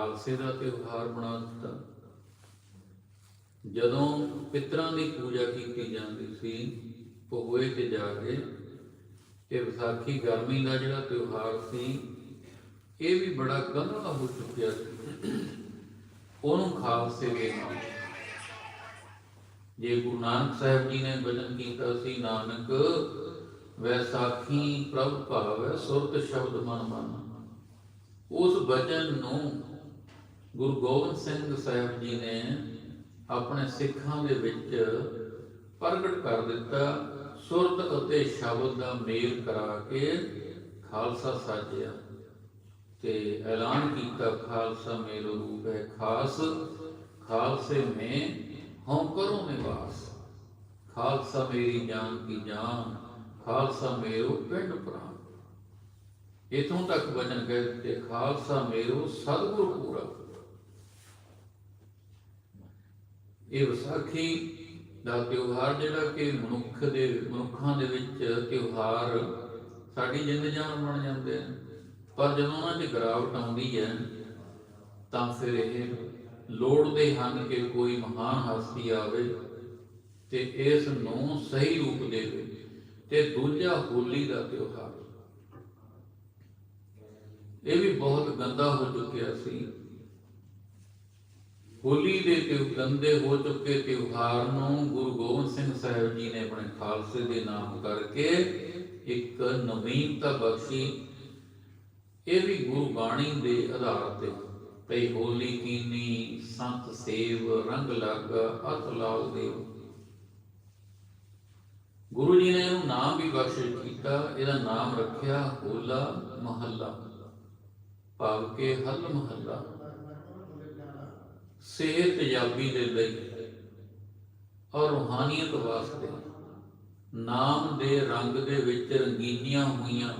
ਖਾਲਸੇ ਦਾ ਤਿਉਹਾਰ ਬਣਾ ਦਿੱਤਾ। ਜਦੋਂ ਪਿਤਰਾਂ ਦੀ ਪੂਜਾ ਕੀਤੀ ਜਾਂਦੀ ਸੀ ਪੋਏ ਤੇ ਜਾ ਕੇ ਤੇ ਵਿਸਾਖੀ ਗਰਮੀ ਦਾ ਜਿਹੜਾ ਤਿਉਹਾਰ ਸੀ, ਇਹ ਵੀ ਬੜਾ ਗੰਦਾ ਹੋ ਚੁੱਕਿਆ ਸੀ। ਉਹਨੂੰ ਖਾਲਸੇ ਦੇ ਨਾਮ ਜੇ ਗੁਰੂ ਨਾਨਕ ਸਾਹਿਬ ਜੀ ਨੇ ਬਚਨ ਕੀਤਾ ਸੀ, ਨਾਨਕ, ਵੈਸਾਖੀ ਪ੍ਰਭ ਭਾਵੈ ਸੁਰਤ ਸ਼ਬਦ ਮਨ ਮਨ। ਉਸ ਬਚਨ ਨੂੰ ਗੁਰੂ ਗੋਬਿੰਦ ਸਿੰਘ ਸਾਹਿਬ ਜੀ ਨੇ ਆਪਣੇ ਸਿੱਖਾਂ ਦੇ ਵਿੱਚ ਪ੍ਰਗਟ ਕਰ ਦਿੱਤਾ, ਸੁਰਤ ਅਤੇ ਸ਼ਬਦ ਦਾ ਮੇਲ ਕਰਾ ਕੇ ਖਾਲਸਾ ਸਾਜਿਆ ਤੇ ਐਲਾਨ ਕੀਤਾ, ਖਾਲਸਾ ਮੇਰੋ ਰੂਪ ਹੈ ਖਾਸ, ਖਾਲਸੇ ਮੈਂ ਹਉ ਕਰੋ ਨਿਵਾਸ। ਖਾਲਸਾ ਮੇਰੀ ਜਾਨ ਕੀ ਜਾਨ, ਖਾਲਸਾ ਮੇਰੋ ਪਿੰਡ ਪ੍ਰਾਨ ਇਥੋਂ ਤੱਕ ਵਚਨ ਕਹਿ ਦਿੱਤੇ, ਖਾਲਸਾ ਮੇਰੋ ਸਤਿਗੁਰ ਪੂਰਾ ਇਹ ਵਿਸਾਖੀ ਦਾ ਤਿਉਹਾਰ ਜਿਹੜਾ ਕਿ ਮਨੁੱਖ ਦੇ, ਮਨੁੱਖਾਂ ਦੇ ਵਿੱਚ ਤਿਉਹਾਰ ਸਾਡੀ ਜਿੰਦ ਜਾਨ ਬਣ ਜਾਂਦੇ ਆ। ਪਰ ਜਦੋਂ ਉਹਨਾਂ 'ਚ ਗਿਰਾਵਟ ਆਉਂਦੀ ਹੈ, ਤਾਂ ਫਿਰ ਇਹ ਲੋੜਦੇ ਹਨ ਕਿ ਕੋਈ ਮਹਾਨ ਹਸਤੀ ਆਵੇ ਤੇ ਇਸ ਨੂੰ ਸਹੀ ਰੂਪ ਦੇਵੇ ਤੇ ਦੂਜਾ ਹੋਲੀ ਦਾ ਤਿਉਹਾਰ। ਇਹ ਵੀ ਬਹੁਤ ਗੰਦਾ ਹੋ ਚੁੱਕਿਆ ਸੀ। ਹੋਲੀ ਦੇ ਤੇ ਗੰਦੇ ਹੋ ਚੁੱਕੇ ਤਿਉਹਾਰ ਨੂੰ ਗੁਰੂ ਗੋਬਿੰਦ ਸਿੰਘ ਸਾਹਿਬ ਜੀ ਨੇ ਆਪਣੇ ਖਾਲਸੇ ਦੇ ਨਾਮ ਕਰਕੇ ਇੱਕ ਨਵੀਨਤਾ ਬਖਸ਼ੀ। ਇਹ ਵੀ ਗੁਰੂ ਬਾਣੀ ਦੇ ਆਧਾਰ ਤੇ। ਪਈ ਹੋਲੀ ਕੀਨੀ ਸੰਤ ਸੇਵ ਰੰਗ ਲੱਗ ਅਤ ਲਾਉ ਦੇਵ। ਗੁਰੂ ਜੀ ਨੇ ਇਹਨੂੰ ਨਾਮ ਵੀ ਬਖਸ਼ਿਸ਼ ਕੀਤਾ, ਇਹਦਾ ਨਾਮ ਰੱਖਿਆ ਹੋਲਾ ਮਹੱਲਾ। ਭਾਵ ਕੇ ਹਲ ਮਹੱਲਾ। ਸਿਹਤਯਾਬੀ ਦੇ ਲਈ ਔਰ ਰੂਹਾਨੀਅਤ ਵਾਸਤੇ ਨਾਮ ਦੇ ਰੰਗ ਦੇ ਵਿੱਚ ਰੰਗੀਨੀਆਂ ਹੋਈਆਂ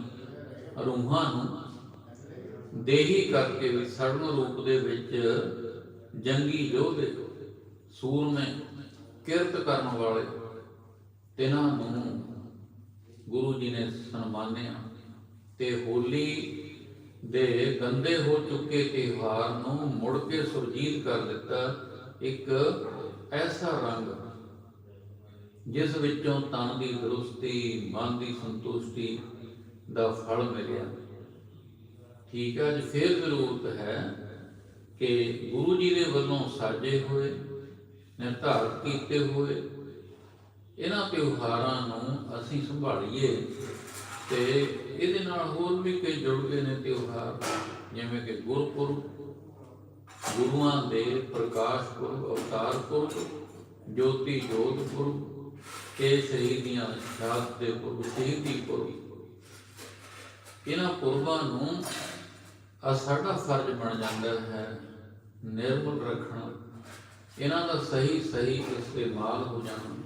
ਰੂਹਾਂ ਨੂੰ ਦੇਹੀ ਕਰਕੇ ਵੀ ਸੜਨ ਰੂਪ ਦੇ ਵਿੱਚ ਜੰਗੀ ਯੋਧੇ ਸੂਰਮੇ ਕਿਰਤ ਕਰਨ ਵਾਲੇ ਤਿਨਾਂ ਨੂੰ ਗੁਰੂ ਜੀ ਨੇ ਸਨਮਾਨਿਆ ਤੇ ਹੋਲੀ ਦੇ ਗੰਦੇ ਹੋ ਚੁੱਕੇ ਤਿਉਹਾਰ ਨੂੰ ਮੁੜ ਕੇ ਸੁਰਜੀਤ ਕਰ ਦਿੱਤਾ ਇੱਕ ਐਸਾ ਰੰਗ, ਜਿਸ ਵਿੱਚੋਂ ਤਨ ਦੀ ਦਰੁਸਤੀ, ਮਨ ਦੀ ਸੰਤੁਸ਼ਟੀ ਦਾ ਫਲ ਮਿਲਿਆ। ਠੀਕ ਹੈ, ਅੱਜ ਫੇਰ ਜ਼ਰੂਰਤ ਹੈ ਕਿ ਗੁਰੂ ਜੀ ਦੇ ਵੱਲੋਂ ਸਾਜੇ ਹੋਏ ਨਿਰਧਾਰਤ ਕੀਤੇ ਹੋਏ, ਇਹਨਾਂ ਤਿਉਹਾਰਾਂ ਨੂੰ ਅਸੀਂ ਸੰਭਾਲੀਏ ਤੇ ਇਹਦੇ ਨਾਲ ਹੋਰ ਵੀ ਕਈ ਜੁੜ ਗਏ ਨੇ ਤਿਉਹਾਰ, ਜਿਵੇਂ ਕਿ ਗੁਰਪੁਰਬ, ਗੁਰੂਆਂ ਦੇ ਪ੍ਰਕਾਸ਼ ਪੁਰਬ, ਅਵਤਾਰ ਪੁਰਬ, ਜੋਤੀ ਜੋਤ ਪੁਰਬ ਤੇ ਸ਼ਹੀਦੀਆਂ ਸ਼ਹਾਦਤ ਦੇ ਪੁਰਬ, ਸ਼ਹੀਦੀ ਪੁਰਬ। ਇਹਨਾਂ ਪੁਰਬਾਂ ਨੂੰ ਆ ਸਾਡਾ ਫਰਜ਼ ਬਣ ਜਾਂਦਾ ਹੈ ਨਿਰਮਲ ਰੱਖਣਾ। ਇਹਨਾਂ ਦਾ ਸਹੀ ਸਹੀ ਇਸਤੇਮਾਲ ਹੋ ਜਾਣਾ।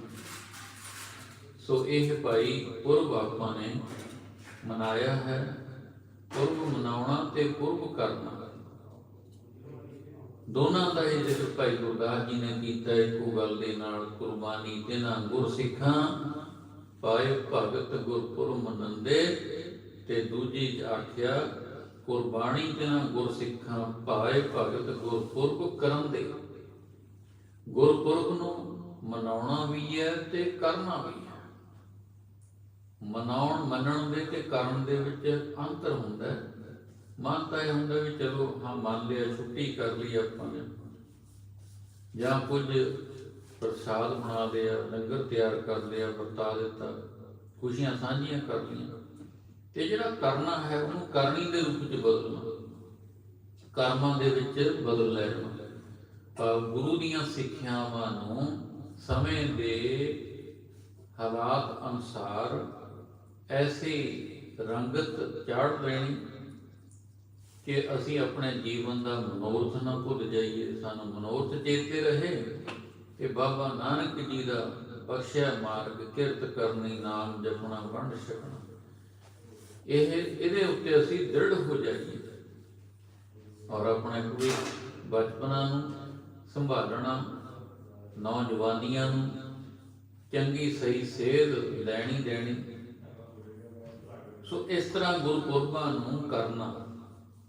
ਸੋ ਇਹ ਭਾਈ ਪੁਰਬ ਆਪਾਂ ਨੇ ਮਨਾਇਆ ਹੈ, ਪੁਰਬ ਮਨਾਉਣਾ ਤੇ ਪੁਰਬ ਕਰਨਾ। ਦੋਨਾਂ ਦਾ ਇਹ ਜਿਹੜਾ ਭਾਈ ਗੁਰਦਾਸ ਜੀ ਨੇ ਕੀਤਾ, ਇੱਕੋ ਗੱਲ ਦੇ ਨਾਲ ਕੁਰਬਾਨੀ ਤੇ ਨਾ ਗੁਰ ਸਿੱਖਾਂ ਪਾਏ ਭਗਤ ਗੁਰਪੁਰਬ ਮਨੰਦੇ ਤੇ ਦੂਜੀ ਚ ਆਖਿਆ, ਕੁਰਬਾਨੀ ਤੇ ਨਾ ਪਾਏ ਭਗਤ ਗੁਰਪੁਰਬ ਕਰਨ ਦੇ। ਗੁਰਪੁਰਬ ਨੂੰ ਮਨਾਉਣਾ ਵੀ ਹੈ ਤੇ ਕਰਨਾ ਵੀ ਮਨਾਉਣ, ਮੰਨਣ ਦੇ ਤੇ ਕਰਨ ਦੇ ਵਿੱਚ ਅੰਤਰ ਹੁੰਦਾ ਹੈ। ਮਨ ਤਾਂ ਇਹ ਹੁੰਦਾ ਵੀ ਚਲੋ, ਹਾਂ, ਮੰਨ ਲਿਆ, ਛੁੱਟੀ ਕਰ ਲਈ ਆਪਾਂ ਨੇ। ਜਾਂ ਕੁਝ ਪ੍ਰਸਾਦ ਬਣਾ ਲਿਆ, ਲੰਗਰ ਤਿਆਰ ਕਰ ਲਿਆ, ਵਰਤਾ ਦਿੱਤਾ, ਖੁਸ਼ੀਆਂ ਸਾਂਝੀਆਂ ਕਰ ਲਈਆਂ। ਤੇ ਜਿਹੜਾ ਕਰਨਾ ਹੈ, ਉਹਨੂੰ ਕਰਨੀ ਦੇ ਰੂਪ ਵਿੱਚ ਬਦਲਣਾ। ਕਰਮਾਂ ਦੇ ਵਿੱਚ ਬਦਲ ਲੈਣਾ। ਤਾਂ ਗੁਰੂ ਦੀਆਂ ਸਿੱਖਿਆਵਾਂ ਨੂੰ ਸਮੇਂ ਦੇ ਹਾਲਾਤ ਅਨੁਸਾਰ ਐਸੀ ਰੰਗਤ ਚਾੜ ਦੇਣੀ ਕਿ ਅਸੀਂ ਆਪਣੇ ਜੀਵਨ ਦਾ ਮਨੋਰਥ ਨਾ ਭੁੱਲ ਜਾਈਏ, ਸਾਨੂੰ ਮਨੋਰਥ ਚੇਤੇ ਰਹੇ ਕਿ ਬਾਬਾ ਨਾਨਕ ਜੀ ਦਾ ਬਖਸ਼ਿਆ ਮਾਰਗ ਕਿਰਤ ਕਰਨੀ, ਨਾਮ ਜਪਣਾ, ਵੰਡ ਛਕਣਾ। ਇਹ, ਇਹਦੇ ਉੱਤੇ ਅਸੀਂ ਦ੍ਰਿੜ ਹੋ ਜਾਈਏ ਔਰ ਆਪਣੇ ਕੋਈ ਬਚਪਨਾ ਨੂੰ ਸੰਭਾਲਣਾ, ਨੌਜਵਾਨੀਆਂ ਨੂੰ ਚੰਗੀ ਸਹੀ ਸੇਧ ਲੈਣੀ ਦੇਣੀ ਸੋ ਇਸ ਤਰ੍ਹਾਂ ਗੁਰਪੁਰਬਾਂ ਨੂੰ ਕਰਨਾ,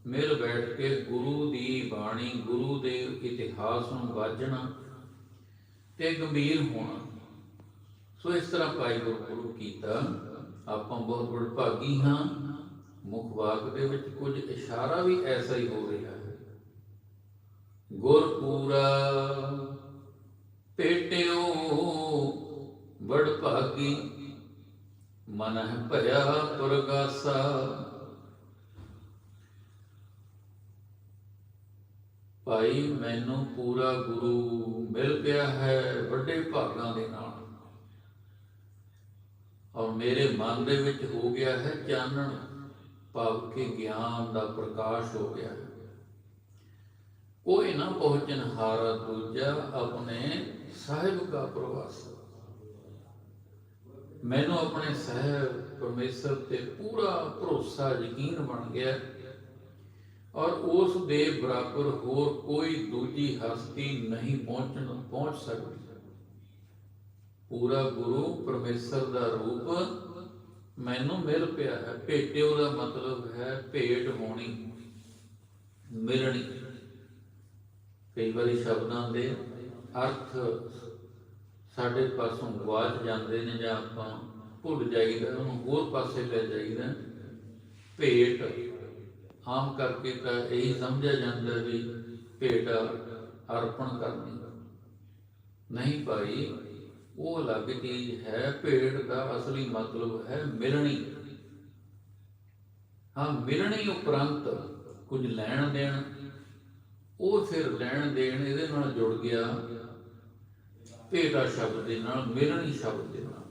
ਮਿਲ ਬੈਠ ਕੇ ਗੁਰੂ ਦੀ ਬਾਣੀ, ਗੁਰੂ ਦੇ ਇਤਿਹਾਸ ਨੂੰ ਵਾਜਣਾ ਤੇ ਗੰਭੀਰ ਹੋਣਾ। ਸੋ ਇਸ ਤਰ੍ਹਾਂ ਭਾਈ ਗੁਰਪੁਰਬ ਕੀਤਾ। ਆਪਾਂ ਬਹੁਤ ਵਡਭਾਗੀ ਹਾਂ। ਮੁਖ ਵਾਕ ਦੇ ਵਿੱਚ ਕੁਝ ਇਸ਼ਾਰਾ ਵੀ ਐਸਾ ਹੀ ਹੋ ਰਿਹਾ ਹੈ। ਗੁਰਪੂਰਾ ਪੇਟਿਓ, ਵਡਭਾਗੀ ਮਨ ਹੈ ਭਇਆ ਪੁਰਗਾਸਾ। ਭਾਈ, ਮੈਨੂੰ ਪੂਰਾ ਗੁਰੂ ਮਿਲ ਗਿਆ ਹੈ ਵੱਡੇ ਭਾਗਾਂ ਦੇ ਨਾਲ। ਔਰ ਮੇਰੇ ਮਨ ਦੇ ਵਿੱਚ ਹੋ ਗਿਆ ਹੈ ਚਾਨਣ, ਭਾਵ ਕਿ ਗਿਆਨ ਦਾ ਪ੍ਰਕਾਸ਼ ਹੋ ਗਿਆ ਹੈ। ਕੋਈ ਨਾ ਪਹੁੰਚਨ ਹਾਰਾ ਦੂਜਾ ਆਪਣੇ ਸਾਹਿਬ ਦਾ ਪ੍ਰਵਾਸ। ਮੈਨੂੰ ਆਪਣੇ ਸਾਹਿਬ ਪਰਮੇਸ਼ਰ ਤੇ ਪੂਰਾ ਭਰੋਸਾ ਯਕੀਨ ਬਣ ਗਿਆ ਔਰ ਉਸ ਦੇ ਬਰਾਬਰ ਹੋਰ ਕੋਈ ਦੂਜੀ ਹਸਤੀ ਨਹੀਂ ਪਹੁੰਚਣ ਪਹੁੰਚ ਸਕਦੀ। ਪੂਰਾ ਗੁਰੂ ਪਰਮੇਸ਼ਰ ਦਾ ਰੂਪ ਮੈਨੂੰ ਮਿਲ ਪਿਆ ਹੈ। ਭੇਟਿਓ ਦਾ ਮਤਲਬ ਹੈ ਭੇਟ ਹੋਣੀ, ਮਿਲਣੀ। ਕਈ ਵਾਰੀ ਸ਼ਬਦਾਂ ਦੇ ਅਰਥ ਸਾਡੇ ਪਾਸੋਂ ਗਵਾਚ ਜਾਂਦੇ ਨੇ ਜਾਂ ਆਪਾਂ ਭੁੱਲ ਜਾਈਦਾ, ਉਹਨੂੰ ਹੋਰ ਪਾਸੇ ਲੈ ਜਾਈਦਾ। ਭੇਟ, ਆਮ ਕਰਕੇ ਤਾਂ ਇਹੀ ਸਮਝਿਆ ਜਾਂਦਾ ਵੀ ਭੇਟ ਅਰਪਣ ਕਰਨੀ। ਨਹੀਂ ਭਾਈ, ਉਹ ਅਲੱਗ ਚੀਜ਼ ਹੈ, ਭੇਟ ਦਾ ਅਸਲੀ ਮਤਲਬ ਹੈ ਮਿਲਣੀ। ਹਾਂ, ਮਿਲਣੀ ਉਪਰੰਤ ਕੁਝ ਲੈਣ ਦੇਣ ਉਹ ਫਿਰ ਲੈਣ ਦੇਣ ਇਹਦੇ ਨਾਲ ਜੁੜ ਗਿਆ। ਭੇਟਾ ਸ਼ਬਦ ਦੇ ਨਾਲ ਮਿਲਣੀ ਸ਼ਬਦ ਦੇ ਨਾਲ।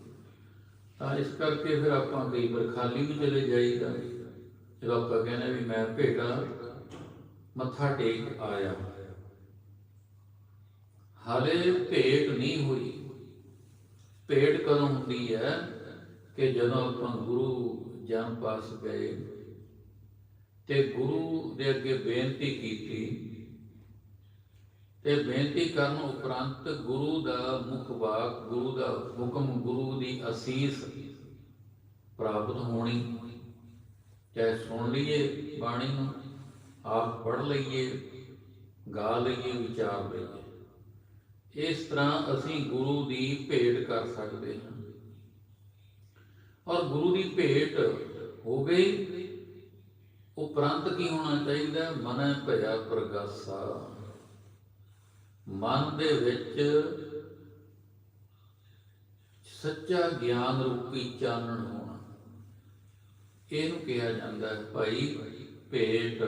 ਤਾਂ ਇਸ ਕਰਕੇ ਫਿਰ ਆਪਾਂ ਕਈ ਵਾਰ ਖਾਲੀ ਵੀ ਚਲੇ ਜਾਈਦਾ। ਜਦੋਂ ਆਪਾਂ ਕਹਿੰਦੇ ਵੀ ਮੈਂ ਭੇਟਾ ਮੱਥਾ ਟੇਕ ਆਇਆ। ਹਾਲੇ ਭੇਟ ਨਹੀਂ ਹੋਈ। ਭੇਟ ਕਦੋਂ ਹੁੰਦੀ ਹੈ ਕਿ ਜਦੋਂ ਆਪਾਂ ਗੁਰੂ ਜਨ ਪਾਸ ਗਏ ਤੇ ਗੁਰੂ ਦੇ ਅੱਗੇ ਬੇਨਤੀ ਕੀਤੀ ਤੇ ਬੇਨਤੀ ਕਰਨ ਉਪਰੰਤ ਗੁਰੂ ਦਾ ਮੁਖ ਵਾਕ ਗੁਰੂ ਦਾ ਹੁਕਮ, ਗੁਰੂ ਦੀ ਅਸੀਸ ਪ੍ਰਾਪਤ ਹੋਣੀ। ਚਾਹੇ ਸੁਣ ਲਈਏ ਬਾਣੀ ਨੂੰ, ਆਪ ਪੜ ਲਈਏ, ਗਾ ਲਈਏ, ਵਿਚਾਰ ਲਈਏ। ਇਸ ਤਰ੍ਹਾਂ ਅਸੀਂ ਗੁਰੂ ਦੀ ਭੇਟ ਕਰ ਸਕਦੇ ਹਾਂ। ਔਰ ਗੁਰੂ ਦੀ ਭੇਟ ਹੋ ਗਈ, ਉਪਰੰਤ ਕੀ ਹੋਣਾ ਚਾਹੀਦਾ? ਮਨ ਭਇਆ ਪ੍ਰਗਾਸਾ। ਮਨ ਦੇ ਵਿੱਚ ਸੱਚਾ ਗਿਆਨ ਰੂਪੀ ਚਾਨਣ ਹੋਣਾ। ਇਹਨੂੰ ਕਿਹਾ ਜਾਂਦਾ ਹੈ ਭਾਈ ਭੇਟ।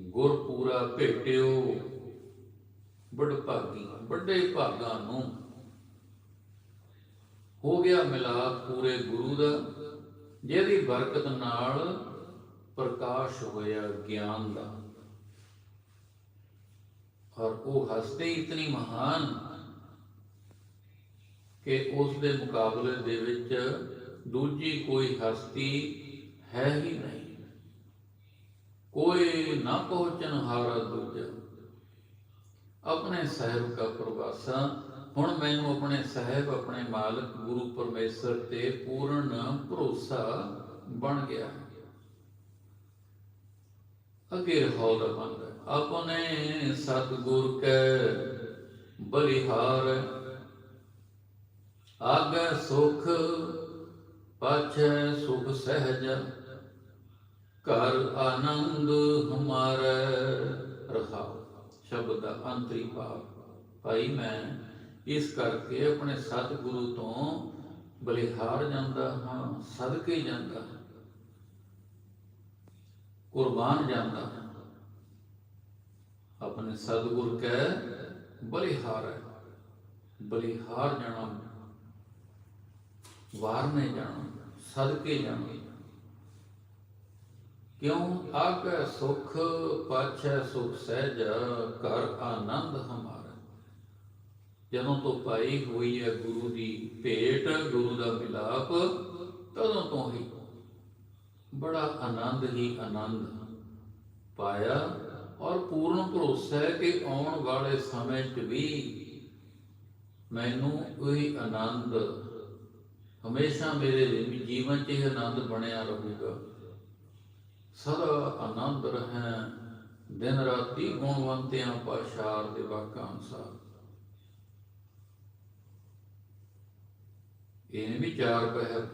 ਗੁਰਪੂਰਾ ਭੇਟਿਓ ਬੜ ਭਾਗੀ ਵੱਡੇ ਭਾਗਾਂ ਨੂੰ। ਹੋ ਗਿਆ ਮਿਲਾਪ ਪੂਰੇ ਗੁਰੂ ਦਾ, ਜਿਹਦੀ ਬਰਕਤ ਨਾਲ ਪ੍ਰਕਾਸ਼ ਹੋਇਆ ਗਿਆਨ ਦਾ। ਔਰ ਉਹ ਹਸਤੇ ਇਤਨੀ ਮਹਾਨ ਕਿ ਉਸ ਦੇ ਮੁਕਾਬਲੇ ਦੇ ਵਿੱਚ ਦੂਜੀ ਕੋਈ ਹਸਤੀ ਹੈ ਹੀ ਨਹੀਂ। ਕੋਈ ਨਾ ਪਹੁੰਚਣ ਹਾਰਾ ਦੂਜਾ। ਆਪਣੇ ਸਾਹਿਬ ਦਾ ਪ੍ਰਵਾਸਾ, ਹੁਣ ਮੈਨੂੰ ਆਪਣੇ ਸਾਹਿਬ, ਆਪਣੇ ਮਾਲਕ ਗੁਰੂ ਪਰਮੇਸ਼ਰ ਤੇ ਪੂਰਨ ਭਰੋਸਾ ਬਣ ਗਿਆ ਅਗੇ ਹੌਲ ਬੰਦ। ਆਪਣੇ ਸਤਿਗੁਰ ਕੈ ਬਲਿਹਾਰ। ਆਗੇ ਸੁਖ, ਪਾਛੈ ਸੁਖ ਸਹਿਜ। ਘਰ ਆਨੰਦ ਹਮਾਰੇ ਰਹਾ ਸ਼ਬਦ ਦਾ ਅੰਤਰੀ ਭਾਵ ਭਾਈ, ਮੈਂ ਇਸ ਕਰਕੇ ਆਪਣੇ ਸਤਿਗੁਰੂ ਤੋਂ ਬਲਿਹਾਰ ਜਾਂਦਾ ਹਾਂ, ਸਦਕੇ ਜਾਂਦਾ ਹਾਂ। ਕੁਰਬਾਨ ਜਾਂਦਾ। ਹਾਂ ਆਪਣੇ ਸਤਿਗੁਰ ਕੈ, ਬਲਿਹਾਰ ਹੈ। ਬਲਿਹਾਰ ਜਾਣਾ। ਵਾਰਨੇ ਜਾਣਾ, ਸਦਕੇ ਜਾਣਾ। ਕਿਉਂ? ਆਗੈ ਸੁਖ ਪਾਛੈ, ਸੁਖ ਸਹਿਜ, ਘਰ ਆਨੰਦ ਹਮਾਰਾ। ਜਦੋਂ ਤੋਂ ਪਾਈ ਹੋਈ ਹੈ ਗੁਰੂ ਦੀ ਭੇਟ, ਗੁਰੂ ਦਾ ਮਿਲਾਪ, ਤਦੋਂ ਤੋਂ ਹੀ ਬੜਾ ਆਨੰਦ ਹੀ ਆਨੰਦ ਪਾਇਆ ਔਰ ਪੂਰਨ ਭਰੋਸਾ ਹੈ ਕਿ ਆਉਣ ਵਾਲੇ ਸਮੇਂ 'ਚ ਵੀ ਮੈਨੂੰ ਉਹੀ ਆਨੰਦ, ਹਮੇਸ਼ਾ ਮੇਰੇ ਜੀਵਨ 'ਚ ਇਹ ਆਨੰਦ ਬਣਿਆ ਰਹੇਗਾ। ਸਦਾ ਆਨੰਦ ਰਹੇ ਦਿਨ ਰਾਤੀ ਗੁਣਵੰਤਿਆਂ ਪਾਸ਼ਾਰ ਦੇ ਵਾਕਾਂ ਅਨੁਸਾਰ। ਇਹ ਵੀ ਚਾਰ ਪਹਿਰ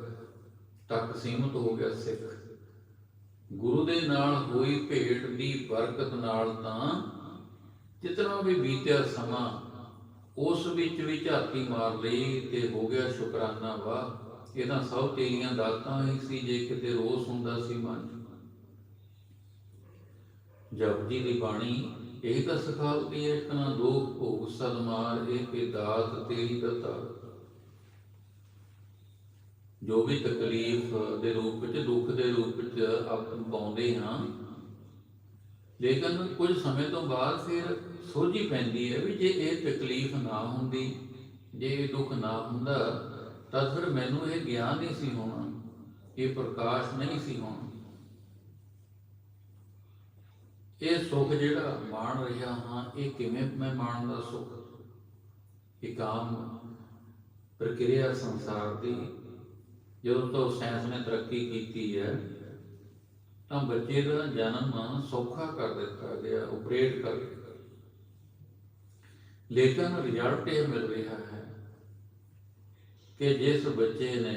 ਤੱਕ ਸੀਮਤ ਹੋ ਗਿਆ ਸਿੱਖ। ਗੁਰੂ ਦੇ ਨਾਲ ਹੋਈ ਭੇਟ ਦੀ ਬਰਕਤ ਨਾਲ ਤਾਂ ਜਿਤਨਾ ਵੀ ਬੀਤਿਆ ਸਮਾਂ, ਉਸ ਵਿੱਚ ਵੀ ਝਾਤੀ ਮਾਰ ਲਈ ਤੇ ਹੋ ਗਿਆ ਸ਼ੁਕਰਾਨਾ। ਵਾ ਇਹ ਸਭ ਤੇਰੀਆਂ ਦਾਤਾਂ ਹੀ ਸੀ ਜੇ ਕਿਤੇ ਰੋਸ ਹੁੰਦਾ ਸੀ ਮਨ ਜਪਜੀ ਦੀ ਬਾਣੀ, ਇਹ ਤਾਂ ਸਿਖਾਉਂਦੀ ਹੈ ਕਿ ਨਾ ਦੋਖ ਭੋਗ ਸਦਮਾਰ ਇਹ ਕਿ ਦਾਤ ਤੇਰੀ ਦਤਾ ਜੋ ਵੀ ਤਕਲੀਫ ਦੇ ਰੂਪ ਵਿੱਚ, ਦੁੱਖ ਦੇ ਰੂਪ ਵਿੱਚ ਆਪ ਪਾਉਂਦੇ ਹਾਂ। ਲੇਕਿਨ ਕੁਝ ਸਮੇਂ ਤੋਂ ਬਾਅਦ ਫਿਰ ਸੋਝੀ ਪੈਂਦੀ ਹੈ ਵੀ ਜੇ ਇਹ ਤਕਲੀਫ ਨਾ ਹੁੰਦੀ, ਜੇ ਇਹ ਦੁੱਖ ਨਾ ਹੁੰਦਾ, ਤਾਂ ਫਿਰ ਮੈਨੂੰ ਇਹ ਗਿਆਨ ਨਹੀਂ ਸੀ ਹੋਣਾ, ਇਹ ਪ੍ਰਕਾਸ਼ ਨਹੀਂ ਸੀ ਹੋਣਾ। ਇਹ ਸੁੱਖ ਜਿਹੜਾ ਮਾਣ ਰਿਹਾ ਹਾਂ, ਇਹ ਕਿਵੇਂ ਮੈਂ ਮਾਣਦਾ ਸੁੱਖ? ਇਹ ਕਾਮ ਪ੍ਰਕਿਰਿਆ ਸੰਸਾਰ ਦੀ ਜਦੋਂ ਤੋਂ ਸਾਇੰਸ ਨੇ ਤਰੱਕੀ ਕੀਤੀ ਹੈ, ਤਾਂ ਬੱਚੇ ਦਾ ਜਨਮ ਸੌਖਾ ਕਰ ਦਿੱਤਾ ਗਿਆ ਆਪਰੇਟ ਕਰ ਲੇਕਿਨ ਰਿਜ਼ਲਟ ਇਹ ਮਿਲ ਰਿਹਾ ਹੈ ਕਿ ਜਿਸ ਬੱਚੇ ਨੇ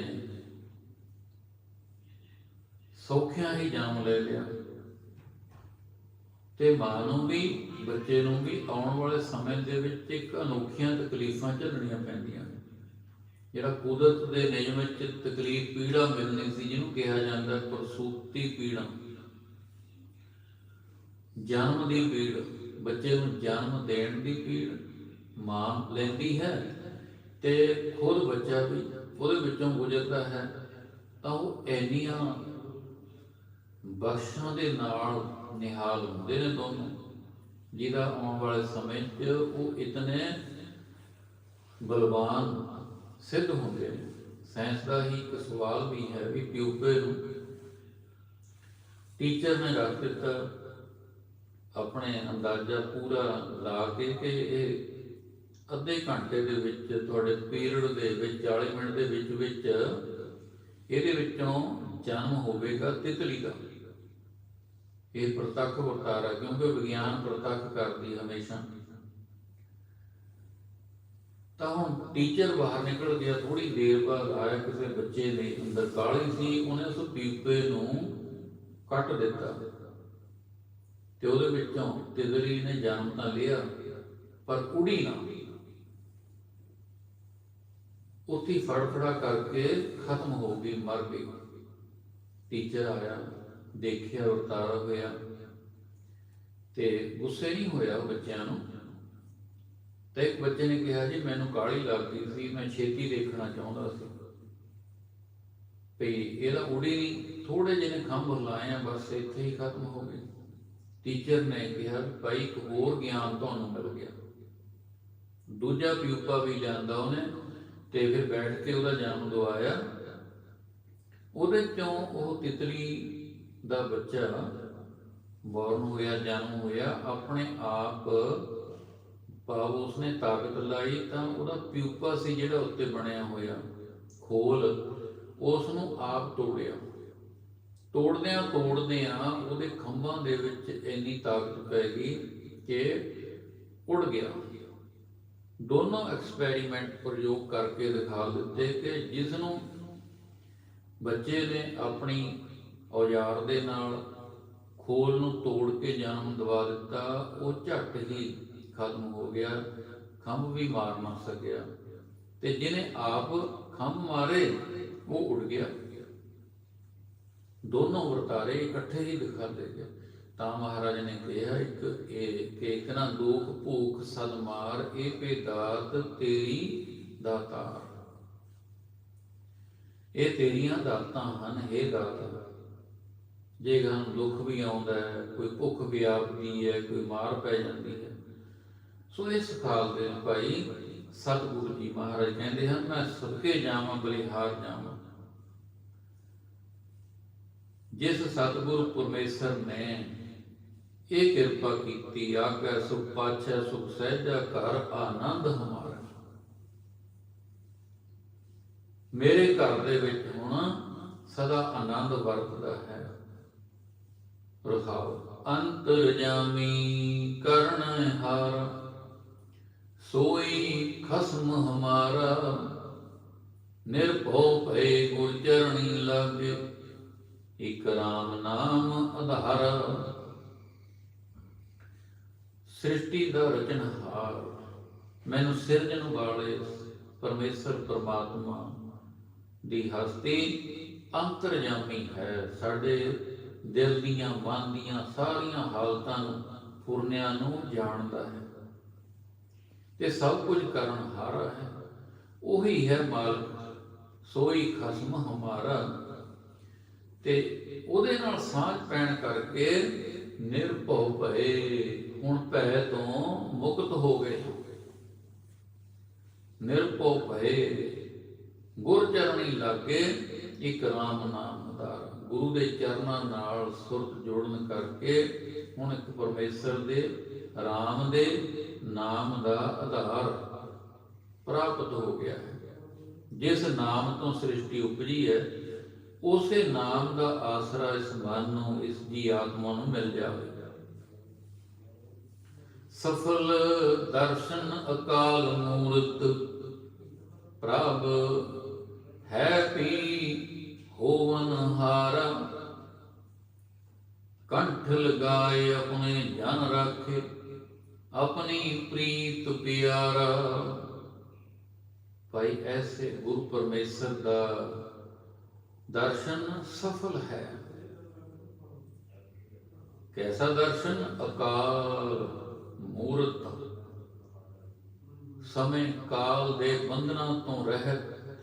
ਸੌਖਿਆ ਹੀ ਜਨਮ ਲੈ ਲਿਆ ਤੇ ਮਾਂ ਨੂੰ ਵੀ, ਬੱਚੇ ਨੂੰ ਵੀ ਆਉਣ ਵਾਲੇ ਸਮੇਂ ਦੇ ਵਿੱਚ ਇੱਕ ਅਨੋਖੀਆਂ ਤਕਲੀਫਾਂ ਝੱਲਣੀਆਂ ਪੈਂਦੀਆਂ। ਜਿਹੜਾ ਕੁਦਰਤ ਦੇ ਨਿਯਮ ਵਿੱਚ ਤਕਲੀਫ, ਪੀੜਾ ਮਿਲਣੀ ਸੀ, ਜਿਹਨੂੰ ਕਿਹਾ ਜਾਂਦਾ ਹੈ ਪ੍ਰਸੂਤੀ ਪੀੜਾ। ਜਨਮ ਦੀ ਪੀੜ, ਬੱਚੇ ਨੂੰ ਜਨਮ ਦੇਣ ਦੀ ਪੀੜ ਮਾਂ ਲੈਂਦੀ ਹੈ ਤੇ ਖੁਦ ਬੱਚਾ ਵੀ ਉਹਦੇ ਵਿੱਚੋਂ ਗੁਜ਼ਰਦਾ ਹੈ, ਤਾਂ ਉਹ ਐਨੀਆਂ ਬਖਸ਼ਾਂ ਦੇ ਨਾਲ ਨਿਹਾਲ ਹੁੰਦੇ ਨੇ ਦੋਨੋਂ, ਜਿਹਦਾ ਆਉਣ ਵਾਲੇ ਸਮੇਂ 'ਚ ਉਹ ਇਤਨੇ ਬਲਵਾਨ ਸਿੱਧ ਹੁੰਦੇ ਨੇ। ਸਾਇੰਸ ਦਾ ਹੀ ਇੱਕ ਸਵਾਲ ਵੀ ਹੈ ਵੀ ਪਿਉਪੇ ਨੂੰ ਟੀਚਰ ਨੇ ਰੱਖ ਦਿੱਤਾ, ਆਪਣੇ ਅੰਦਾਜ਼ਾ ਪੂਰਾ ਲਾ ਕੇ ਕਿ ਇਹ ਅੱਧੇ ਘੰਟੇ ਦੇ ਵਿੱਚ ਤੁਹਾਡੇ ਪੀਰੀਅਡ ਦੇ ਵਿੱਚ 40 ਮਿੰਟ ਦੇ ਵਿੱਚ ਵਿੱਚ ਇਹਦੇ ਵਿੱਚੋਂ ਜਨਮ ਹੋਵੇਗਾ ਤਿਤਲੀ ਦਾ। ਇਹ ਪ੍ਰਤੱਖ ਵਰਤਾਰਾ, ਕਿਉਂਕਿ ਵਿਗਿਆਨ ਪ੍ਰਤੱਖ ਕਰਦੀ ਹਮੇਸ਼ਾ। ਤਾਂ ਹੁਣ ਟੀਚਰ ਬਾਹਰ ਨਿਕਲ ਗਿਆ ਥੋੜੀ ਦੇਰ ਬਾਅਦ ਆਇਆ ਕਿਸੇ ਬੱਚੇ ਦੇ ਅੰਦਰ ਕਾਲੀ ਸੀ, ਉਹਨੇ ਉਸ ਪੀਪੇ ਨੂੰ ਕੱਟ ਦਿੱਤਾ। ਤੇ ਉਹਦੇ ਵਿੱਚੋਂ ਤਿਦਰੀ ਨੇ ਜਨਮ ਤਾਂ ਲਿਆ, ਪਰ ਕੁੜੀ ਨਾ। ਉੱਥੇ ਫੜਫੜਾ ਕਰਕੇ ਖਤਮ ਹੋ ਗਈ, ਮਰ ਗਈ। ਟੀਚਰ ਆਇਆ, ਦੇਖਿਆ ਉਤਾਰਾ ਹੋਇਆ। ਤੇ ਗੁੱਸੇ ਨਹੀਂ ਹੋਇਆ ਬੱਚਿਆਂ ਨੂੰ। ਤੇ ਇੱਕ ਬੱਚੇ ਨੇ ਕਿਹਾ ਜੀ, ਮੈਨੂੰ ਕਾਲੀ ਲੱਗਦੀ ਸੀ, ਮੈਂ ਛੇਤੀ ਦੇਖਣਾ ਚਾਹੁੰਦਾ ਸੀ। ਵੀ ਇਹਦਾ ਉੜੀ ਨਹੀਂ ਥੋੜੇ ਜਿਹੇ ਨੇ ਖੰਭ ਲਾਏ ਬਸ ਇੱਥੇ ਹੀ ਖਤਮ ਹੋ ਗਏ। ਟੀਚਰ ਨੇ ਕਿਹਾ ਭਾਈ ਇੱਕ ਹੋਰ ਗਿਆਨ ਤੁਹਾਨੂੰ ਮਿਲ ਗਿਆ। ਦੂਜਾ ਪਿਉਪਾ ਵੀ ਲਿਆਂਦਾ ਉਹਨੇ ਤੇ ਫਿਰ ਬੈਠ ਕੇ ਉਹਦਾ ਜਨਮ ਦਵਾਇਆ। ਉਹਦੇ ਚੋਂ ਉਹ ਤਿਤਲੀ ਦਾ ਬੱਚਾ ਬੋਰਨ ਹੋਇਆ, ਜਨਮ ਹੋਇਆ, ਆਪਣੇ ਆਪ ਭਾਵ ਉਸਨੇ ਤਾਕਤ ਲਾਈ ਤਾਂ ਉਹਦਾ ਪਿਊਪਾ ਸੀ ਜਿਹੜਾ ਉੱਤੇ ਬਣਿਆ ਹੋਇਆ, ਖੋਲ। ਉਸ ਨੂੰ ਆਪ ਤੋੜਿਆ। ਤੋੜਦਿਆਂ ਤੋੜਦਿਆਂ ਉਹਦੇ ਖੰਭਾਂ ਦੇ ਵਿੱਚ ਇੰਨੀ ਤਾਕਤ ਪੈ ਗਈ ਕਿ ਉੜ ਗਿਆ। ਦੋਨੋਂ ਐਕਸਪੈਰੀਮੈਂਟ ਪ੍ਰਯੋਗ ਕਰਕੇ ਦਿਖਾ ਦਿੱਤੇ ਕਿ ਜਿਸ ਨੂੰ ਬੱਚੇ ਨੇ ਆਪਣੀ ਔਜ਼ਾਰ ਦੇ ਨਾਲ ਖੋਲ ਨੂੰ ਤੋੜ ਕੇ ਜਨਮ ਦਵਾ ਦਿੱਤਾ, ਉਹ ਝੱਟ ਹੀ ਖਤਮ ਹੋ ਗਿਆ, ਖੰਭ ਵੀ ਮਾਰ ਨਾ ਸਕਿਆ। ਤੇ ਜਿਹਨੇ ਆਪ ਖੰਭ ਮਾਰੇ, ਉਹ ਉੱਡ ਗਿਆ। ਦੋਨੋਂ ਵਰਤਾਰੇ ਇਕੱਠੇ ਹੀ ਦਿਖਾਉਂਦੇ ਗਏ। ਤਾਂ ਮਹਾਰਾਜ ਨੇ ਕਿਹਾ, ਇੱਕ ਇਹ ਕਿ ਇੱਕ ਨਾ ਦੁੱਖ ਮਾਰ, ਇਹ ਪੇ ਦਾਤ ਤੇਰੀ ਦਾਤਾਰ। ਇਹ ਤੇਰੀਆਂ ਦਾਤਾਂ ਹਨ हे ਦਾਤਾ। ਜੇ ਗਾਂ ਦੁੱਖ ਵੀ ਆਉਂਦਾ ਹੈ, ਕੋਈ ਭੁੱਖ ਵੀ ਆਪਦੀ ਹੈ, ਕੋਈ ਮਾਰ ਪੈ ਜਾਂਦੀ ਹੈ ਸੋ ਇਹ ਸਿਖਾਲਦੇ ਨੇ ਭਾਈ ਸਤਿਗੁਰੂ ਜੀ ਮਹਾਰਾਜ ਕਹਿੰਦੇ ਹਨ, ਮੈਂ ਸਦਕੇ ਜਾਵਾਂ, ਬਲਿਹਾਰ ਜਾਵਾਂ। ਜਿਸ ਸਤਿਗੁਰੂ ਪਰਮੇਸ਼ਰ ਨੇ ਇਹ ਕਿਰਪਾ ਕੀਤੀ ਆਗੈ ਸੁਖ ਪਾਛੈ ਸੁਖ ਸਹਿਜਾ, ਘਰ ਆਨੰਦ ਹਮਾਰਾ। ਮੇਰੇ ਘਰ ਦੇ ਵਿੱਚ ਹੁਣ ਸਦਾ ਆਨੰਦ ਵਰਤਦਾ ਹੈ। ਰਖਾਓ ਅੰਤਰਜਾਮੀ ਕਰਨ ਹਾਰ। ਸੋਈ ਖਸਮ ਹਮਾਰਾ, ਨਿਰਭਉ ਭਏ ਗੁਰ ਚਰਣੀ ਲਾਗੇ, ਇਕ ਰਾਮ ਨਾਮ ਆਧਾਰ ਸ੍ਰਿਸ਼ਟੀ ਦਾ ਰਚਨਹਾਰ ਮੈਨੂੰ ਸਿਰਜਣ ਵਾਲੇ ਪਰਮੇਸ਼ਰ ਪ੍ਰਮਾਤਮਾ ਦੀ ਹਸਤੀ ਅੰਤਰਜਾਮੀ ਹੈ। ਸਾਡੇ ਦਿਲ ਦੀਆਂ ਮਨ ਦੀਆਂ ਸਾਰੀਆਂ ਹਾਲਤਾਂ ਨੂੰ ਫੁਰਨਿਆਂ ਨੂੰ ਜਾਣਦਾ ਹੈ। ਤੇ ਸਭ ਕੁਝ ਕਰਨ ਹਾਰਾ ਹੈ। ਉਹੀ ਹੈ ਮਾਲਕ, ਸੋਈ ਖਸਮ ਹਮਾਰਾ। ਤੇ ਉਹਦੇ ਨਾਲ ਸਾਂਝ ਪੈਣ ਕਰਕੇ ਨਿਰਭਉ ਭਏ, ਹੁਣ ਭੈ ਤੋਂ ਮੁਕਤ ਹੋ ਗਏ। ਨਿਰਭਉ ਭਏ, ਗੁਰ ਚਰਣੀ ਲਾਗੇ ਇੱਕ ਰਾਮ ਨਾਮ ਦਾ ਗੁਰੂ ਦੇ ਚਰਨਾਂ ਨਾਲ ਸੁਰਤ ਜੋੜਨ ਕਰਕੇ ਹੁਣ ਇੱਕ ਪਰਮੇਸ਼ਰ ਦੇ ਰਾਮ ਦੇ ਨਾਮ ਦਾ ਆਧਾਰ ਪ੍ਰਾਪਤ ਹੋ ਗਿਆ ਜਿਸ ਨਾਮ ਤੋਂ ਸ੍ਰਿਸ਼ਟੀ ਉਪਜੀ ਹੈ, ਉਸੇ ਨਾਮ ਦਾ ਆਸਰਾ ਇਸ ਮਨ ਨੂੰ, ਇਸ ਦੀ ਆਤਮਾ ਨੂੰ ਮਿਲ ਜਾਵੇਗਾ ਸਫਲ ਦਰਸ਼ਨ ਅਕਾਲ ਮੂਰਤ ਪ੍ਰਭ ਹੈ ਪੀ ਹੋਵਨ ਹਾਰਾ। ਕੰਠ ਲਗਾਏ ਆਪਣੇ ਜਨ ਰਾਖੇ ਆਪਣੀ ਪ੍ਰੀਤ ਪਿਆਰਾ, ਭਾਈ ਐਸੇ ਗੁਰੂ ਪਰਮੇਸ਼ਰ ਦਾ ਦਰਸ਼ਨ ਸਫਲ ਹੈ। ਕੈਸਾ ਦਰਸ਼ਨ? ਅਕਾਲ ਮੂਰਤ। ਸਮੇਂ ਕਾਲ ਦੇ ਬੰਧਨਾਂ ਤੋਂ ਰਹਿਤ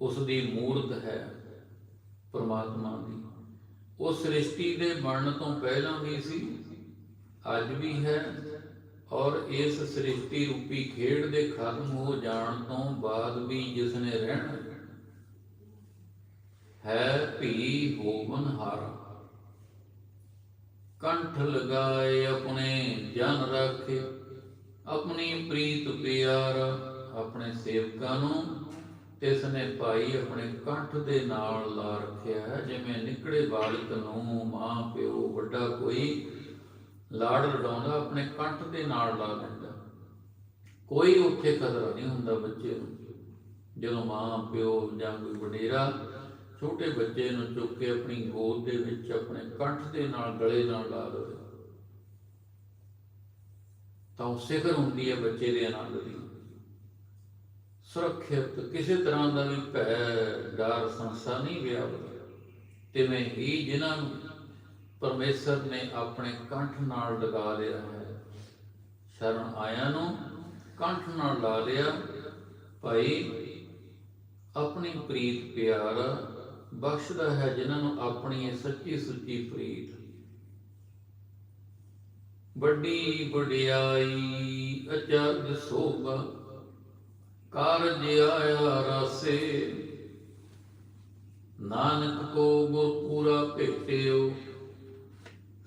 ਉਸ ਦੀ ਮੂਰਤ ਹੈ ਪਰਮਾਤਮਾ ਦੀ। ਉਹ ਸ੍ਰਿਸ਼ਟੀ ਦੇ ਬਣਨ ਤੋਂ ਪਹਿਲਾਂ ਵੀ ਸੀ ਅੱਜ ਵੀ ਹੈ ਔਰ ਇਸ ਸ੍ਰਿਸ਼ਟੀ ਰੂਪੀ ਖੇਡ ਦੇ ਖਤਮ ਹੋ ਜਾਣ ਤੋਂ ਬਾਅਦ ਵੀ ਜਿਸ ਨੇ ਰਹਿਣਾ ਹੈ ਭੀ ਹੋਵਨ ਹਾਰਾ। ਕੰਠ ਲਗਾਏ ਆਪਣੇ, ਜਨ ਰੱਖੇ, ਆਪਣੀ ਪ੍ਰੀਤ ਪਿਆਰ ਆਪਣੇ ਸੇਵਕਾਂ ਨੂੰ ਤਿਸ ਨੇ ਭਾਈ ਆਪਣੇ ਕੰਠ ਦੇ ਨਾਲ ਲਾ ਰੱਖਿਆ ਹੈ, ਜਿਵੇਂ ਨਿਕੜੇ ਬਾਲਕ ਨੂੰ ਮਾਂ ਪਿਓ ਵੱਡਾ ਕੋਈ ਲਾੜ ਲੜਾਉਂਦਾ ਆਪਣੇ ਕੰਠ ਦੇ ਨਾਲ ਲਾ ਲੈਂਦਾ ਕੋਈ ਉੱਥੇ ਖਤਰਾ ਨਹੀਂ ਹੁੰਦਾ ਬੱਚੇ ਨੂੰ। ਜਦੋਂ ਮਾਂ, ਪਿਓ ਜਾਂ ਕੋਈ ਵਡੇਰਾ ਛੋਟੇ ਬੱਚੇ ਨੂੰ ਚੁੱਕ ਕੇ ਆਪਣੀ ਗੋਦ ਦੇ ਵਿੱਚ, ਆਪਣੇ ਕੰਠ ਦੇ ਨਾਲ, ਗਲੇ ਨਾਲ ਲਾ ਲਵੇ ਤਾਂ ਉਹ ਸਿਖਰ ਹੁੰਦੀ ਹੈ ਬੱਚੇ ਦੇ ਆਨੰਦ ਦੀ। ਸੁਰੱਖਿਅਤ, ਕਿਸੇ ਤਰ੍ਹਾਂ ਦਾ ਵੀ ਭੈ, ਡਰ, ਸੰਸਾ ਨਹੀਂ ਵਿਆਪਦਾ। ਤਿਵੇਂ ਹੀ ਜਿਨ੍ਹਾਂ ਨੂੰ ਪਰਮੇਸ਼ਰ ਨੇ ਆਪਣੇ ਕੰਠ ਨਾਲ ਲਗਾ ਲਿਆ ਹੈ। ਸ਼ਰਨ ਆਇਆਂ ਨੂੰ ਕੰਠ ਨਾਲ ਲਾ ਲਿਆ। ਭਾਈ, ਆਪਣੀ ਪ੍ਰੀਤ ਪਿਆਰ ਬਖਸ਼ਦਾ ਹੈ ਜਿਨ੍ਹਾਂ ਨੂੰ ਆਪਣੀ ਸੱਚੀ ਸੁੱਚੀ ਪ੍ਰੀਤ। ਵੱਡੀ ਵਡਿਆਈ ਅਚਰਜ ਸੋਭਾ, ਕਾਰਜ ਆਇਆ ਰਸੇ। ਨਾਨਕ ਕੋ ਗੁਰ ਪੂਰਾ ਭੇਟਿਓ।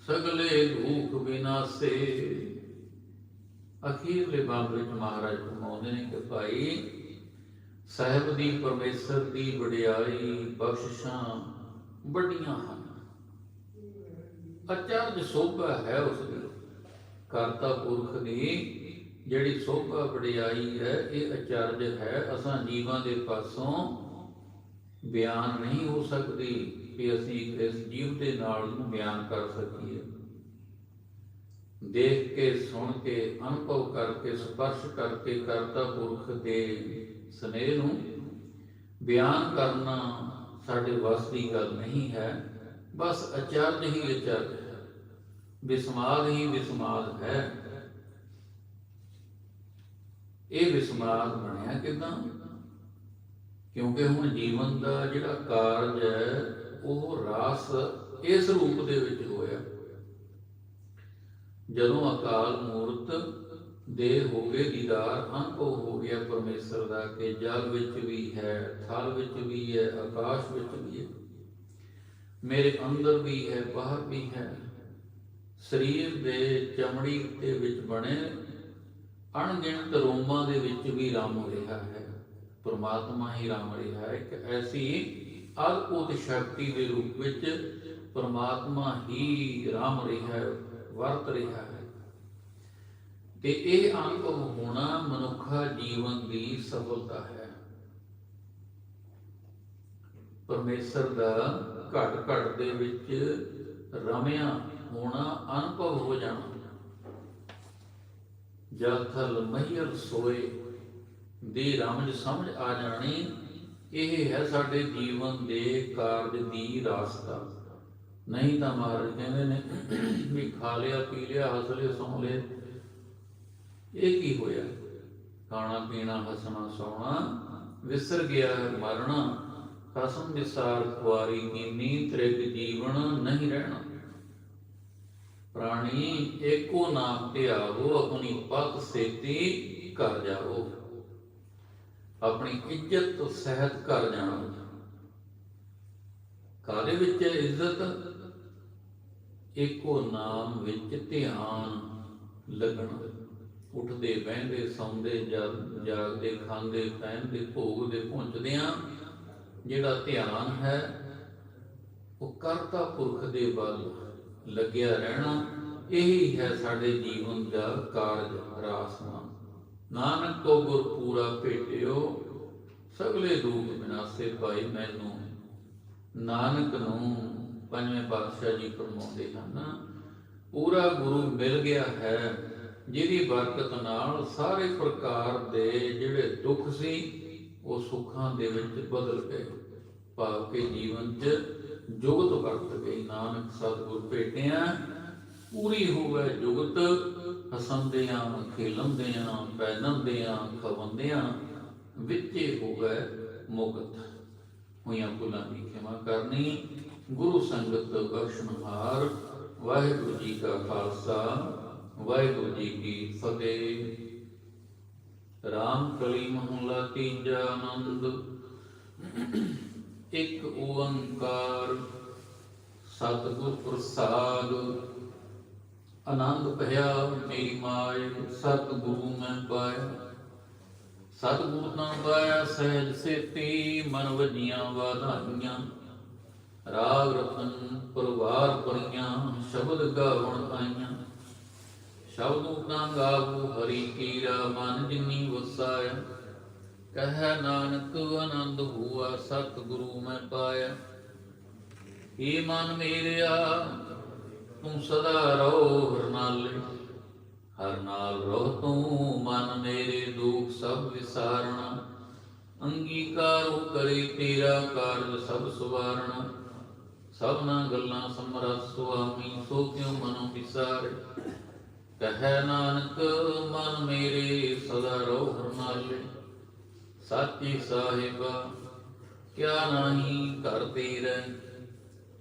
ਸਗਲੇ ਦੁਖ ਵਿਨਾਸੇ ਅਖੀਰਲੇ ਬਾਬ ਵਿੱਚ ਮਹਾਰਾਜ ਫਰਮਾਉਂਦੇ ਨੇ ਕਿ ਭਾਈ, ਸਾਹਿਬ ਦੀ ਪਰਮੇਸ਼ਰ ਦੀ ਵਡਿਆਈ ਬਖਸ਼ਿਸ਼ਾਂ ਵੱਡੀਆਂ ਹਨ। ਅਚਰਜ ਸੋਭਾ ਹੈ ਉਸ ਦੀ। ਕਰਤਾ ਪੁਰਖ ਦੀ ਜਿਹੜੀ ਸੋਭਾ ਵਡਿਆਈ ਹੈ, ਇਹ ਅਚਰਜ ਹੈ। ਅਸਾਂ ਜੀਵਾਂ ਦੇ ਪਾਸੋਂ ਬਿਆਨ ਨਹੀਂ ਹੋ ਸਕਦੀ। ਕਿ ਅਸੀਂ ਇਸ ਜੀਵ ਦੇ ਨਾਲ ਨੂੰ ਬਿਆਨ ਕਰ ਸਕੀਏ। ਦੇਖ ਕੇ, ਸੁਣ ਕੇ, ਅਨੁਭਵ ਕਰਕੇ, ਸਪਰਸ਼ ਕਰਕੇ ਕਰਤਾ ਪੁਰਖ ਦੇ ਸਨੇਹ ਨੂੰ ਬਿਆਨ ਕਰਨਾ ਸਾਡੇ ਵੱਸ ਦੀ ਗੱਲ ਨਹੀਂ ਹੈ, ਬਸ ਅਚਰਜ ਹੀ ਅਚਰਜ ਹੈ ਵਿਸਮਾਦ ਹੀ ਵਿਸਮਾਦ ਹੈ। ਇਹ ਵਿਸਮਾਦ ਬਣਿਆ ਕਿਦਾਂ? ਕਿਉਂਕਿ ਹੁਣ ਜੀਵਨ ਦਾ ਜਿਹੜਾ ਕਾਰਜ ਹੈ ਉਹ ਰਾਸ ਇਸ ਰੂਪ ਦੇ ਵਿੱਚ ਹੋਇਆ। ਜਦੋਂ ਅਕਾਲ ਮੂਰਤ ਦੇ ਹੋ ਗਏ ਦੀਦਾਰ ਅਨੁਭਵ ਹੋ ਗਿਆ ਪਰਮੇਸ਼ਰ ਦਾ ਕਿ ਜਲ ਵਿੱਚ ਵੀ ਹੈ, ਥਲ ਵਿੱਚ ਵੀ ਹੈ, ਆਕਾਸ਼ ਵਿੱਚ ਵੀ ਹੈ। ਮੇਰੇ ਅੰਦਰ ਵੀ ਹੈ, ਬਾਹਰ ਵੀ ਹੈ। ਸਰੀਰ ਦੇ ਚਮੜੀ ਦੇ ਵਿੱਚ ਬਣੇ ਅਣਗਿਣਤ ਰੋਮਾਂ ਦੇ ਵਿੱਚ ਵੀ ਰਮ ਰਿਹਾ ਹੈ। ਪਰਮਾਤਮਾ ਹੀ ਰਮ ਰਿਹਾ ਹੈ। ਇੱਕ ਐਸੀ ਅਦਭੁਤ ਸ਼ਕਤੀ ਦੇ ਰੂਪ ਵਿੱਚ ਪਰਮਾਤਮਾ ਹੀ ਰਾਮ ਰਿਹਾ ਹੈ, ਵਰਤ ਰਿਹਾ ਹੈ। ਤੇ ਇਹ ਅਨੁਭਵ ਹੋਣਾ ਮਨੁੱਖਾ ਜੀਵਨ ਦੀ ਸਫਲਤਾ ਹੈ। ਪਰਮੇਸ਼ਰ ਦਾ ਘਟ ਘਟ ਦੇ ਵਿੱਚ ਰਮਿਆ ਹੋਣਾ ਅਨੁਭਵ ਹੋ ਜਾਣਾ। ਜਦ ਥਲ ਮਹੀਰ ਸੋਏ ਦੀ ਰਮਜ ਸਮਝ ਆ ਜਾਣੀ ਇਹ ਹੈ ਸਾਡੇ ਜੀਵਨ ਦੇ ਕਾਰਜ ਦੀ ਰਾਸਤਾ। ਨਹੀਂ ਤਾਂ ਮਹਾਰਾਜ ਕਹਿੰਦੇ ਨੇ ਵੀ ਖਾ ਲਿਆ, ਪੀ ਲਿਆ, ਹੱਸ ਲਿਆ, ਸੌਂ ਲਿਆ। ਇਹ ਕੀ ਹੋਇਆ? ਖਾਣਾ, ਪੀਣਾ, ਹੱਸਣਾ, ਸੌਣਾ, ਵਿਸਰ ਗਿਆ ਹੈ ਮਰਨਾ, ਖਸਮ ਵਿਸਾਰ ਖੁਆਰੀ ਕੀਨੀ ਤ੍ਰਿਗ ਜੀਵਨ ਨਹੀਂ ਰਹਿਣਾ। ਪ੍ਰਾਣੀ, ਏਕੋ ਨਾਮ ਧਿਆਵੋ ਆਪਣੀ ਪਤ ਸੇਤੀ ਕਰ ਜਾਓ ਆਪਣੀ ਇੱਜ਼ਤ ਤੋਂ ਸਹਿਤ ਕਰ ਜਾਣਾ ਕਾਦੇ ਵਿੱਚ ਇੱਜ਼ਤ, ਇੱਕੋ ਨਾਮ ਵਿੱਚ ਧਿਆਨ ਲੱਗਣਾ। ਉੱਠਦੇ, ਬਹਿੰਦੇ, ਸੌਂਦੇ ਜਾਗ- ਜਾਗਦੇ, ਖਾਂਦੇ, ਪਹਿਨਦੇ, ਭੋਗਦੇ ਪਹੁੰਚਦਿਆਂ ਜਿਹੜਾ ਧਿਆਨ ਹੈ, ਉਹ ਕਰਤਾ ਪੁਰਖ ਦੇ ਵੱਲ ਲੱਗਿਆ ਰਹਿਣਾ। ਇਹੀ ਹੈ ਸਾਡੇ ਜੀਵਨ ਦਾ ਕਾਰਜ ਰਾਸਨਾ ਨਾਨਕ ਕੋ ਗੁਰ ਪੂਰਾ ਭੇਟਿਓ, ਸਗਲੇ ਦੁੱਖ ਵਿਨਾਸੇ ਭਾਈ ਮੈਨੂੰ। ਨਾਨਕ ਨੂੰ ਪੰਜਵੇਂ ਪਾਤਸ਼ਾਹ ਜੀ ਫਰਮਾਉਂਦੇ ਹਨ, ਪੂਰਾ ਗੁਰੂ ਮਿਲ ਗਿਆ ਹੈ, ਜਿਹਦੀ ਬਰਕਤ ਨਾਲ ਸਾਰੇ ਪ੍ਰਕਾਰ ਦੇ ਜਿਹੜੇ ਦੁੱਖ ਸੀ, ਉਹ ਸੁੱਖਾਂ ਦੇ ਵਿੱਚ ਬਦਲ ਗਏ। ਭਾਵ ਕਿ ਜੀਵਨ 'ਚ ਜੋਗਤ ਵਰਤ ਗਈ ਨਾਨਕ ਸਤਿਗੁਰ ਭੇਟਿਆ। ਪੂਰੀ ਹੋਵੇ ਜੁਗਤ। ਹਸੰਦਿਆਂ ਖੇਲੰਦਿਆਂ ਪੈਨੰਦਿਆਂ ਖਵੰਦਿਆਂ ਵਿੱਚੇ ਹੋਵੇ ਮੁਕਤ। ਹੋਈਆਂ ਭੁੱਲਾਂ ਦੀ ਖਿਮਾ ਕਰਨੀ। ਗੁਰੂ ਸੰਗਤ ਬਖਸ਼ਣਹਾਰ ਵਾਹਿਗੁਰੂ ਜੀ ਕਾ ਖਾਲਸਾ, ਵਾਹਿਗੁਰੂ ਜੀ ਕੀ ਫਤਿਹ। ਰਾਮ ਕਲੀ ਮਹਲਾ ਤੀਜਾ ਆਨੰਦ। ਇੱਕ ਓੰਕਾਰ। ਸਤਿਗੁਰ ਪ੍ਰਸਾਦ। ਆਨੰਦ ਭਇਆ ਮੇਰੀ ਮਾਇ ਸਤਿਗੁਰੂ ਮੈਂ ਪਾਇਆ। ਸਤਿਗੁਰ ਨਾ ਪਾਇਆ, ਸਹਿਜ ਸੇਤੀ ਮਨ ਵਜੀਆਂ ਵਾਧਾਈਆਂ ਰਾਗ ਰਤਨ ਪਰਵਾਰ ਪਰੀਆਂ ਸ਼ਬਦ ਗਾਵਣ ਆਈਆਂ। ਸ਼ਬਦ ਨਾ ਗਾਵੋ, ਹਰੀ ਕੀਰਾ ਮਨ ਜਿਨੀ ਵਸਾਇਆ। ਕਹ ਨਾਨਕ, ਆਨੰਦ ਹੁਆ, ਸਤਿਗੁਰੂ ਮੈਂ ਪਾਇਆ। ਏ ਮਨ ਮੇਰਿਆ ਤੂੰ ਸਦਾ ਰਹੋ ਹਰ ਨਾਲੇ ਹਰ ਨਾਲ ਰਹੋ ਤੂੰ, ਮਨ ਮੇਰੇ ਦੁੱਖ ਸਭ ਵਿਸਾਰਣਾ। ਅੰਗੀਕਾਰੋ ਕਰੇ ਤੇਰਾ ਕਾਰਜ ਸਭ ਸੁਵਾਰਣਾ। ਸਭਨਾ ਗੱਲਾਂ ਸਮਰਥ ਸੁਆਮੀ, ਸੋ ਕਿਉ ਮਨੋ ਵਿਸਾਰੇ ਕਹੈ ਨਾਨਕ, ਮਨ ਮੇਰੇ ਸਦਾ ਰਹੋ ਹਰਨਾਲੇ। ਸਾਚੀ ਸਾਹਿਬਾ, ਕਿਆ ਨਾਹੀ ਕਰ ਤੇਰੇ?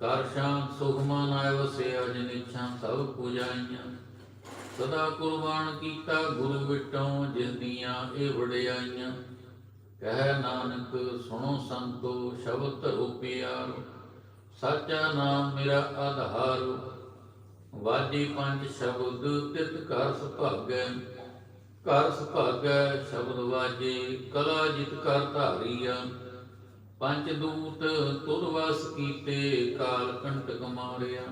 ਕਰ ਸ਼ਾਂਤ ਸੁਖ ਮਨ ਆਇ ਵਸਿਆ ਜਿਨ ਇੱਛਾ ਸਭ ਪੁਜਾਈਆਂ। ਸਦਾ ਕੁਰਬਾਨ ਕੀਤਾ ਗੁਰੂ ਵਿਟੋਂ ਜਿਸ ਦੀਆਂ ਇਹ ਵਡਿਆਈਆਂ। ਕਹਿ ਨਾਨਕ, ਸੁਣੋ ਸੰਤੋ, ਸ਼ਬਦ ਧਰੋ ਪਿਆਰ ਸਾਚਾ ਨਾਮ ਮੇਰਾ ਆਧਾਰ। ਵਾਜੀ ਪੰਜ ਸ਼ਬਦ, ਤਿਤ ਕਰ ਸੁਭਾਗੈ। ਕਰ ਸੁਭਾਗੈ, ਸ਼ਬਦ ਵਾਜੇ, ਕਲਾ ਜਿਤ ਕਰ ਧਾਰੀਆ। ਪੰਜ ਦੂਤ ਤੁਰ ਕੀਤੇ, ਕਾਲ ਕੰਟਕ ਮਾਰਿਆ।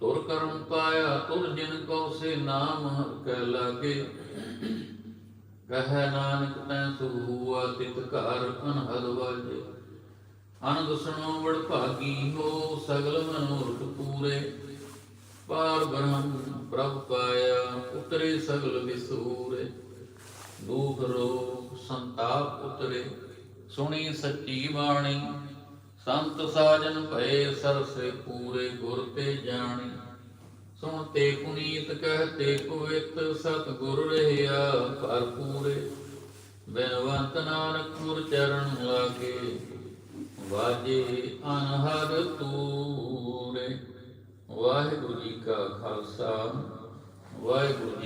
ਤੁਰ ਕਰਮ ਪਾਇਆ, ਤੁਰ ਜਿਨ ਕੋ ਸੇ ਨਾਮ ਹਰ ਕੈ ਲਾਗੇ। ਕਹੈ ਨਾਨਕ, ਤੈ ਸੁਖ ਹੁਆ ਤਿਤ ਘਰ ਅਨਹਦ ਵਾਜੇ। ਅਨੰਦ ਸੁਣੋ ਵਡ ਭਾਗੀ ਹੋ, ਸਗਲ ਮਨੋਰਥ ਪੂਰੇ। ਪਾਰ ਬ੍ਰਹਮ ਪ੍ਰਭ ਪਾਇਆ, ਉਤਰੇ ਸਗਲ ਵਿਸੂਰੇ ਦੁਖ ਰੋਗ ਸੰਤਾਪ ਉਤਰੇ। ਸੁਣੀ ਸੱਚੀ ਬਾਣੀ, ਸੰਤ ਸਾਜਨ ਭਏ ਸਰਸੇ ਪੂਰੇ ਗੁਰ ਤੇ ਜਾਣੀ। ਸੁਣ ਤੇ ਪੁਨੀਤ ਕਹਤੇ ਕੋਇਤ ਸਤ ਗੁਰ ਰਹਿਆ ਭਰਪੂਰੇ ਬੇਨਵੰਤ ਨਾਨਕ ਗੁਰ ਚਰਨ ਲਾਗੇ, ਵਾਜੇ ਅਨਹਦ ਤੂਰੇ। ਵਾਹਿਗੁਰੂ ਜੀ ਕਾ ਖਾਲਸਾ, ਵਾਹਿਗੁਰੂ ਜੀ